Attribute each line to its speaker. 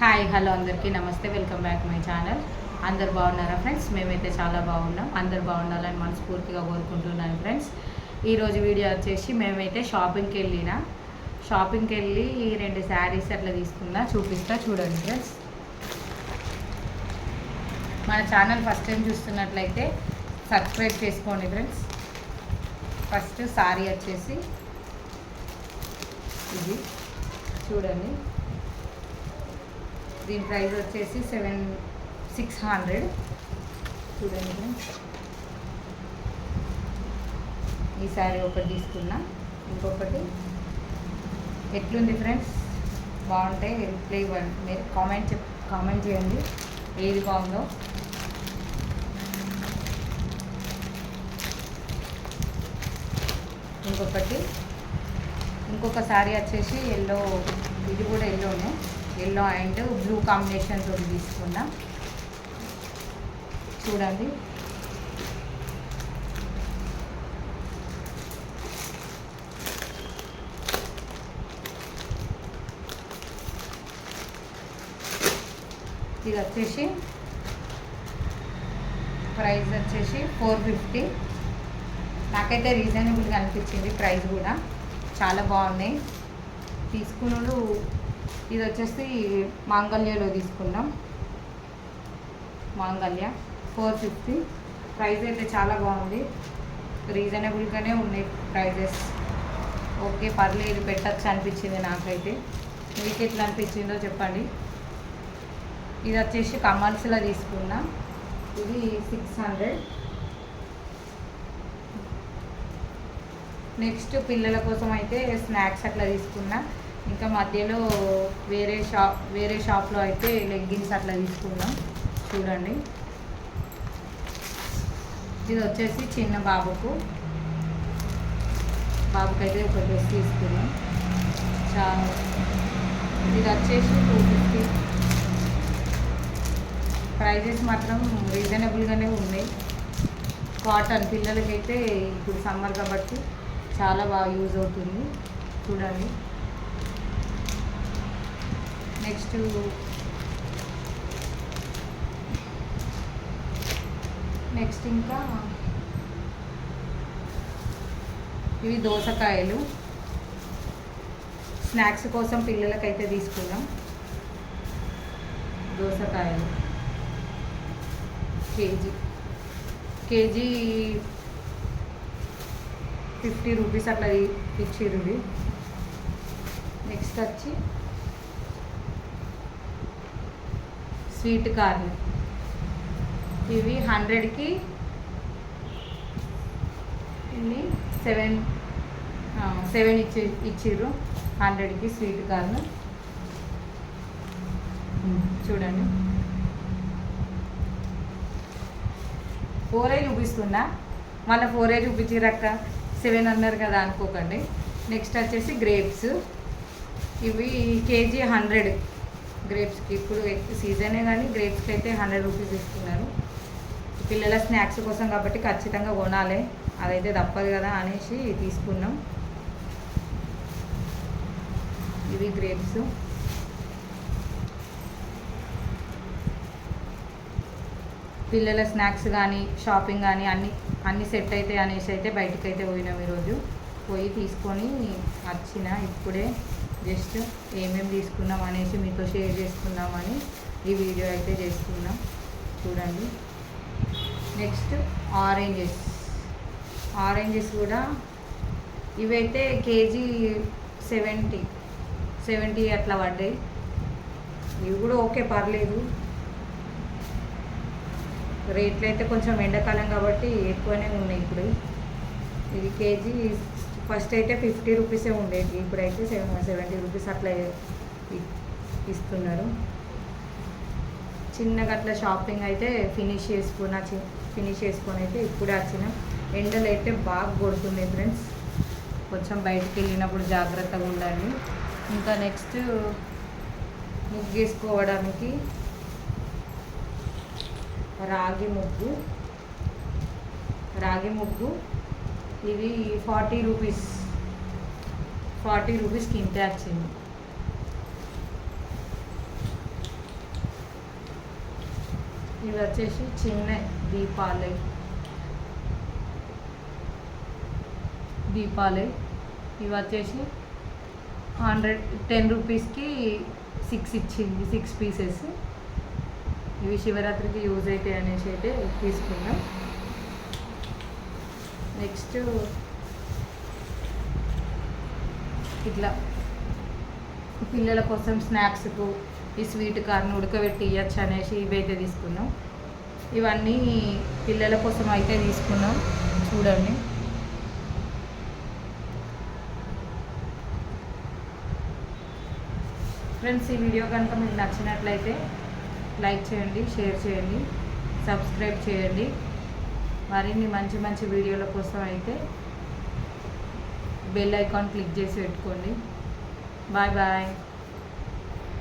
Speaker 1: Hi hello అందరికీ నమస్తే welcome back my channel. అందరు బాగున్నారా ఫ్రెండ్స్? మేమైతే చాలా బాగున్నాం. అందరు బాగుండాలని మనస్ఫూర్తిగా కోరుకుంటున్నాను ఫ్రెండ్స్. ఈరోజు వీడియో వచ్చేసి మేమైతే షాపింగ్కి వెళ్ళిన. షాపింగ్కి వెళ్ళి ఈ రెండు శారీస్ అట్లా తీసుకున్నా. చూపిస్తా చూడండి ఫ్రెండ్స్. మన ఛానల్ ఫస్ట్ టైం చూస్తున్నట్లయితే సబ్స్క్రైబ్ చేసుకోండి ఫ్రెండ్స్. ఫస్ట్ శారీ వచ్చేసి ఇది. చూడండి. దీని ప్రైస్ వచ్చేసి సెవెన్ సిక్స్ హండ్రెడ్. చూడండి ఈ శారీ ఒకటి తీసుకున్నా. ఇంకొకటి. ఎట్లుంది ఫ్రెండ్స్? బాగుంటే రిప్లై ఇవ్వండి మీరు కామెంట్ చెప్ కామెంట్ చేయండి. ఏది బాగుందో. ఇంకొకటి. ఇంకొక శారీ వచ్చేసి ఎల్లో ఇది కూడా ఎల్లోనే ఎల్లో అండ్ బ్లూ కాంబినేషన్ తోటి తీసుకున్నా చూడండి. ఇది వచ్చేసి ప్రైస్ వచ్చేసి ఫోర్ ఫిఫ్టీ. నాకైతే రీజనబుల్గా అనిపించింది ప్రైస్ కూడా. చాలా బాగున్నాయి. తీసుకున్నాడు ఇది వచ్చేసి మాంగళ్యలో తీసుకున్నాం. మాంగళ్య ఫోర్ ఫిఫ్టీ ప్రైస్ అయితే చాలా బాగుంది. రీజనబుల్గానే ఉన్నాయి ప్రైజెస్ ఓకే పర్లేదు పెట్టచ్చు అనిపించింది నాకైతే. మీకు ఎట్లా అనిపించిందో చెప్పండి. ఇది వచ్చేసి కమర్స్లో తీసుకున్నా. ఇది సిక్స్ హండ్రెడ్ నెక్స్ట్ పిల్లల కోసం అయితే స్నాక్స్ అట్లా తీసుకున్నా. ఇంకా మధ్యలో వేరే షాప్ వేరే షాప్లో అయితే లెగ్గిన్స్ అట్లా తీసుకున్నాం. చూడండి. ఇది వచ్చేసి చిన్న బాబుకు. బాబుకి అయితే ఒక డ్రెస్ తీసుకున్నాం. చాలా. ఇది వచ్చేసి టూ ఫిఫ్టీ ప్రైజెస్ మాత్రం రీజనబుల్గానే ఉన్నాయి. కాటన్ పిల్లలకైతే ఇప్పుడు సమ్మర్ కాబట్టి చాలా బాగా యూజ్ అవుతుంది. చూడండి. నెక్స్ట్ నెక్స్ట్ ఇంకా ఇవి దోసకాయలు. స్నాక్స్ కోసం పిల్లలకైతే తీసుకున్నాం దోసకాయలు. కేజీ. కేజీ ఫిఫ్టీ రూపీస్ అట్లా ఇచ్చిర్రు నెక్స్ట్ వచ్చి స్వీట్ కార్న్. ఇవి హండ్రెడ్కి ఇన్ని సెవెన్ సెవెన్ ఇచ్చి ఇచ్చిర్రు. హండ్రెడ్కి స్వీట్ కార్న్. చూడండి. ఫోర్ ఏ చూపిస్తున్నా మళ్ళీ ఫోర్ ఏ చూపించిరక్క? సెవెన్ అన్నారు కదా అనుకోకండి. నెక్స్ట్ వచ్చేసి గ్రేప్స్. ఇవి కేజీ హండ్రెడ్. గ్రేప్స్కి ఇప్పుడు సీజనే కానీ గ్రేప్స్కి అయితే హండ్రెడ్ రూపీస్ ఇస్తున్నారు. పిల్లల స్నాక్స్ కోసం కాబట్టి ఖచ్చితంగా కొనాలి. అదైతే తప్పదు కదా అనేసి తీసుకున్నాం. ఇవి గ్రేప్స్. పిల్లల స్నాక్స్ కానీ షాపింగ్ కానీ అన్ని అన్ని సెట్ అయితే అనేసి అయితే బయటకు అయితే పోయినాం ఈరోజు. పోయి తీసుకొని వచ్చిన ఇప్పుడే. జస్ట్ ఏమేమి తీసుకున్నాం అనేసి మీతో షేర్ చేసుకుందామని ఈ వీడియో అయితే చేస్తున్నాం. చూడండి. Next oranges. ఆరెంజెస్ కూడా ఇవైతే కేజీ సెవెంటీ సెవెంటీ అట్లా పడ్డాయి. ఇవి కూడా ఓకే పర్లేదు. రేట్లు అయితే కొంచెం ఎండాకాలం కాబట్టి ఎక్కువనే ఉన్నాయి ఇప్పుడు. ఇది కేజీ ఫస్ట్ అయితే ఫిఫ్టీ రూపీసే ఉండేది. ఇప్పుడైతే సెవెన్ సెవెంటీ రూపీస్ అట్లా ఇస్తున్నారు. చిన్నగా అట్లా షాపింగ్ అయితే ఫినిష్ చేసుకున్న ఫినిష్ చేసుకొని అయితే ఇప్పుడే వచ్చిన. ఎండలు అయితే బాగా కొడుతుంది ఫ్రెండ్స్. కొంచెం బయటికి వెళ్ళినప్పుడు జాగ్రత్తగా ఉండాలి. ఇంకా నెక్స్ట్ ముగ్గేసుకోవడానికి రాగి ముగ్గు. రాగి ముగ్గు ఇది ఫార్టీ రూపీస్ ఫార్టీ రూపీస్కి ఇంతే వచ్చింది ఇవి వచ్చేసి చిన్న దీపాలే దీపాలే ఇవి వచ్చేసి హండ్రెడ్ టెన్ రూపీస్కి సిక్స్ ఇచ్చింది సిక్స్ పీసెస్. ఇవి శివరాత్రికి యూజ్ అవుతాయి అనేసి అయితే తీసుకున్నాం. నెక్స్ట్ ఇట్లా పిల్లల కోసం స్నాక్స్కు ఈ స్వీట్ కార్న్ ఉడకబెట్టి ఇవ్వచ్చు అనేసి ఇవైతే తీసుకున్నాం. ఇవన్నీ పిల్లల కోసం అయితే తీసుకున్నాం. చూడండి. ఫ్రెండ్స్ ఈ వీడియో కనుక మీకు నచ్చినట్లయితే లైక్ చేయండి షేర్ చేయండి సబ్స్క్రైబ్ చేయండి. మరిన్ని మంచి మంచి వీడియోల కోసం అయితే బెల్ ఐకాన్ క్లిక్ చేసి పెట్టుకోండి. Bye bye